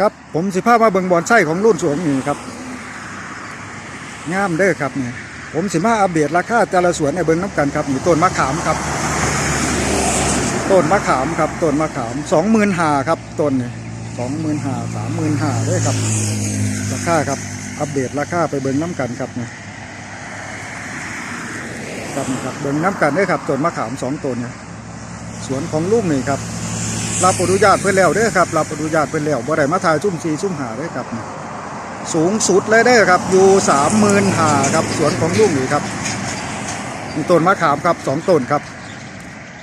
ครับผมสิพาพมาเบิงบอนไส้ของรุ่นสวงนี่ครับงามเด้อครับเนี่ยผมสิมาอัปเดตราคาแต่ละสวนในเบิงน้ำกันครับนี่ต้นมะขามครับต้นมะขามครับต้นมะขามสองหมื่นหาครับต้นนี่สองหมื่นหาสามหมื่นหาด้วยครับ ราคาครับอัปเดตราคาไปเบิงน้ำกันครับเนี่ยครับครับเบิงน้ำกันเด้อครับต้นมะขามสองต้นเนี่ยสวนของลุงนี่ครับ รับอนุญาตเพื่อนแล้วเด้อครับรับอนุญาตเพื่อนแล้วบ่ได้มาถ่ายซุ่มซีซุ่มหาเด้อครับ สูงสุดเลยเด้อครับ อยู่สามหมื่นหาครับสวนของลุงนี่ครับมีต้นมะขามครับสองต้นครับ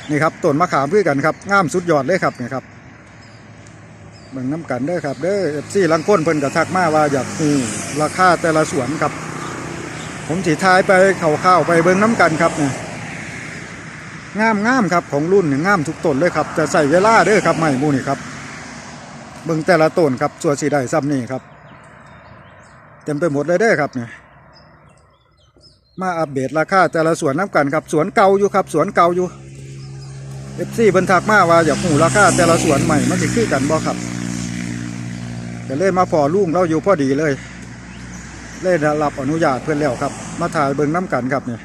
นี่ครับต้นมะขามด้วยกันครับงามสุดยอดเลยครับนี่ครับเบิ่งน้ำกันเด้อครับเด้อเอฟซีลังค้นเพิ่นกระทักมาว่าอยากฮู้ราคาแต่ละสวนครับ ผมสีท้ายไปเข่าวๆไปเบิ่งน้ำกันครับเนี่ย งามงามครับของรุ่นเนี่ยงามทุกต้นเลยครับจะใส่เวลาเด้อครับไม่มูนี่ครับเบิ่งแต่ละต้นครับส่วนสีได้ซ้ำนี่ครับ เต็มไปหมดเลยเด้อครับเนี่ยมาอัปเดตราคาแต่ละสวนน้ำกันครับสวนเก่าอยู่ครับสวนเก่าอยู่เอฟซีบรรทักมาว่าอยากหูราคาแต่ละสวนใหม่มันจะคือกันบ่ครับแต่เล่มาพอลุ่งเราอยู่พอดีเลย เล่ได้รับอนุญาตเพื่อนแล้วครับ มาถ่ายเบิ่งน้ำกันครับเนี่ย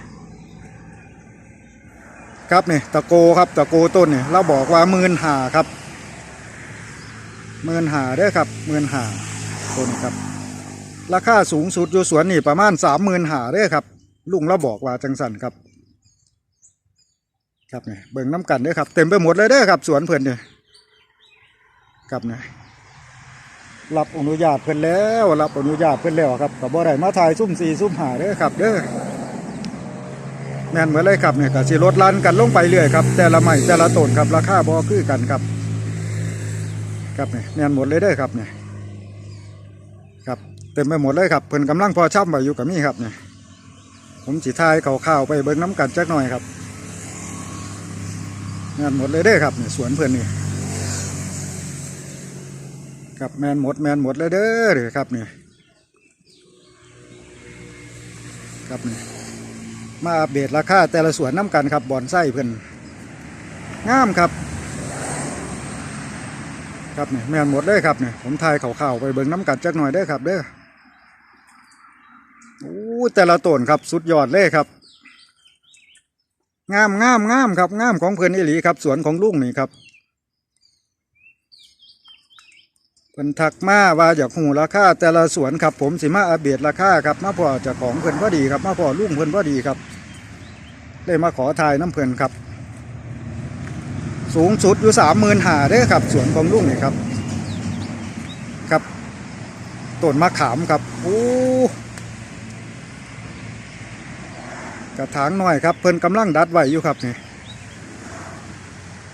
ครับเนี่ยตะโกครับตะโกต้นเนี่ยเราบอกว่าหมื่นหาครับหมื่นหาเด้อครับหมื่นหาต้นครับ ราคาสูงสุดอยู่สวนนี่ประมาณสามหมื่นหาเด้อครับลุงเราบอกว่าจังสันครับ ครับเนี่ยเบิ่งน้ำกันเด้อครับ เต็มไปหมดเลยเด้อครับ สวนเพื่อนเนี่ยครับนี่รับอนุญาตเพื่อนแล้ว รับอนุญาตเพื่อนแล้วครับกับบ่ได้มาถ่ายซุ่มสี่ซุ่มหาเด้อครับเด้อ แม่นเหมือนเลยครับเนี่ยก็สิลดลันกันลงไปเรื่อยครับแต่ละไม้แต่ละต้นครับราคาบ่คือกันครับครับเนี่ยแม่นหมดเลยเด้อครับเนี่ยครับเต็มไปหมดเลยครับเพิ่นกำลังพอช่ำไว้อยู่กับมี่ครับเนี่ยผมสิทายข่าวไปเบิ่งน้ำกันจักหน่อยครับแม่นหมดเลยเด้อครับเนี่ยสวนเพิ่อนนี่ครับแม่นหมดแม่นหมดเลยเด้อครับเนี่ยครับเนี่ย มาอัปเดตราคาแต่ละสวนน้ำกันครับบอนไส้เพื่อนงามครับ ครับเนี่ยแม่นหมดเลยครับเนี่ยผมทายข่าวๆไปเบิ่งน้ำกันจักหน่อยได้ครับเด้อโอ้แต่ละต้นครับสุดยอดเลยครับ งามงามงามครับงามของเพื่อนอิหลีครับสวนของลุงนี่ครับ เพิ่นทักมาว่าอยากหูราคาแต่ละสวนครับ ผมสิมาอัปเดตราคาครับมาพอจากของเพิ่นพอดีครับ มาพอลุงเพิ่นพอดีครับเลยมาขอทายน้ำเพิ่นครับ สูงสุดอยู่สามหมื่นหาเด้ครับสวนของลุงนี่ครับ ครับต้นมะขามครับโอ้กระถางหน้อยครับเพิ่นกำลังดัดไว้อยู่ครับนี่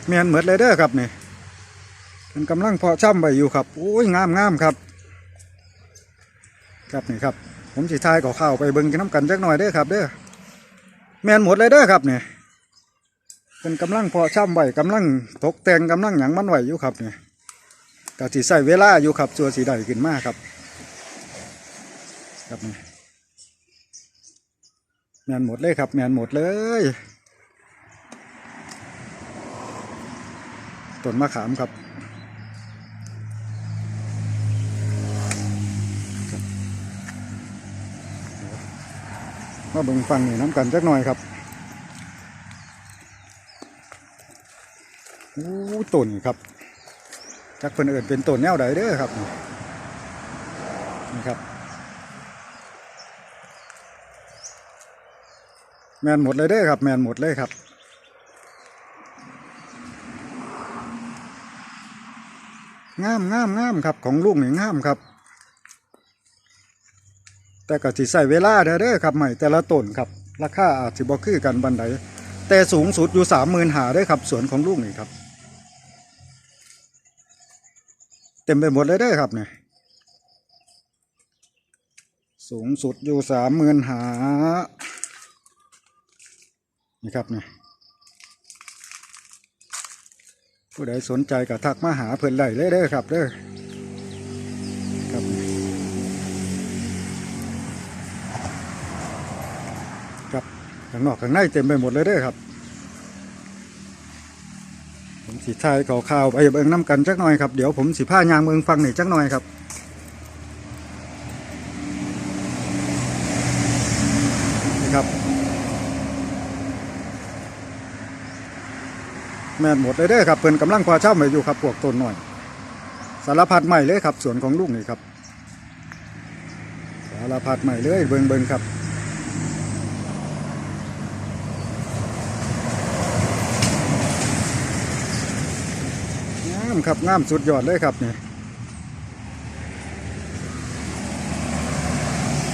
เมียนเหมือนเลยเด้อครับนี่ เพิ่นกำลังเพาะช่ำไว้อยู่ครับโอ้ยงามงามครับ ครับนี่ครับ ผมสิทายก็เข้าวไปเบิ่งกันน้ำกันจักหน่อยเด้อครับ เด้อแมนหมดเลยเด้อครับเนี่ยเป็นกำลังเพอช่ำไว้กำลังตกแต่งกำลังหยังมันไหวอยู่ครับเนี่ยก็สิใส่เวลาอยู่ครับส่วสีได้ขึ้นมากครับ ครับนี่แมนหมดเลยครับแมนหมดเลยต้นมะขามครับ มาเบิ่งฟังนี่น้ำกันจักหน่อยครับโอ้ต้นครับจักเพิ่นเอิญเป็นต้นแนวใดเด้อครับนี่ครับ แมนหมดเลยเด้อครับ แมนหมดเลยครับงามงามงามครับของลูกนี่งามครับ แต่ก็สิใส่เวลาเด้อเด้อครับใหม่แต่ละต้นครับราคาอาจสิบ่คือกันบันไดแต่สูงสุดอยู่สามหมื่นหาได้ครับสวนของลูกนี่ครับ เต็มไปหมดเลยเด้อครับเนี่ยสูงสุดอยู่สามหมื่นหานี่ครับเนี่ยผู้ใดสนใจก็ทักมาหาเพิ่นได้เลยเด้อครับเด้อ ข้างนอกข้างในเต็มไปหมดเลยเด้อครับ ผมสิทายข่าวๆไปเบิ่งน้ำกันจักหน่อยครับ เดี๋ยวผมสิผ้ายางเมืองฟังหน่อยจักหน่อยครับนี่ครับ แม่นหมดเลยเด้อครับเพิ่นกำลังควาเช่าไว้อยู่ครับพวกต้นหน่อย สารพัดใหม่เลยครับสวนของลูกนี่ครับสารพัดใหม่เลยเบิ่งเบิ่งครับามครับงามสุดยอดเลยครับเนี่ย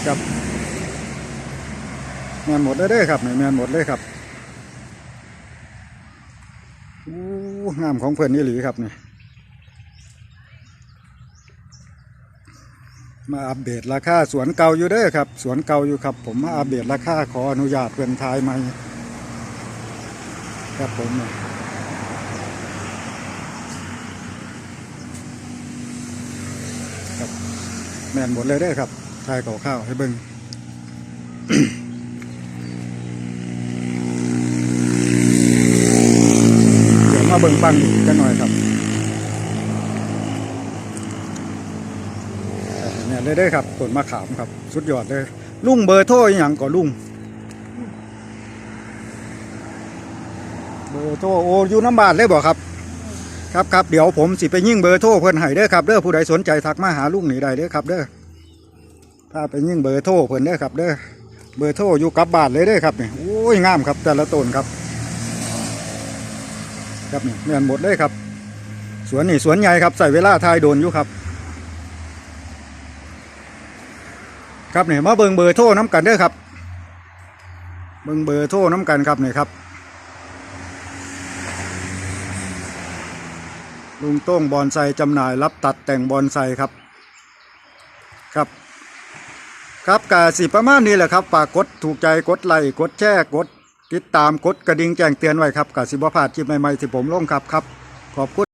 ครับแมนหมดเลยเด้ครับเนี่ยแมนหมดเลยครับอู้งามของเพื่อนนี่หลีครับเนี่ยมาอัปเดตราคาสวนเก่าอยู่เด้อครับสวนเก่าอยู่ครับ ผมมาอัปเดตราคาขออนุญาตเพื่อนทายใหม่ครับผมเนี่ย แม่นหมดเลยได้ครับทายข้าวให้เบิ่งเดี๋ยวมาเบิ่งฟังกันหน่อยครับเนี่ยเลยได้ครับต้นมะขามครับ สุดยอดเลย ลุงเบอร์โทรอย่างก่อลุงเบอร์โทรโอ้อยู่น้ำบาทเลยบอกครับ ครับครับเดี๋ยวผมสิไปยิ่งเบอร์โทรเพิ่นให้เด้อครับเด้อผู้ใดสนใจทักมาหาลุงนี่ได้เด้อครับเด้อถ้าไปยิ่งเบอร์โทรเพิ่นเด้อครับเด้อเบอร์โทรอยู่กับบานเลยเด้อครับนี่โอ้ยงามครับแต่ละต้นครับ ครับนี่แม่นหมดเลยครับ สวนนี่สวนใหญ่ครับใส่เวลาทายโดนอยู่ครับ ครับนี่มาเบิงเบอร์โทรน้ำกันเด้อครับ เบิงเบอร์โทรน้ำกันครับนี่ครับ ลุงโต้งบอนไซจำหน่ายรับตัดแต่งบอนไซครับ ครับ ครับกาสีประมาณนี้แหละครับฝากกดถูกใจกดไลค์กดแชร์กด ติดตามกดกระดิ่งแจ้งเตือนไว้ครับกาสิบพลาดคลิปใหม่ๆที่ผมลงครับครับ ขอบคุณ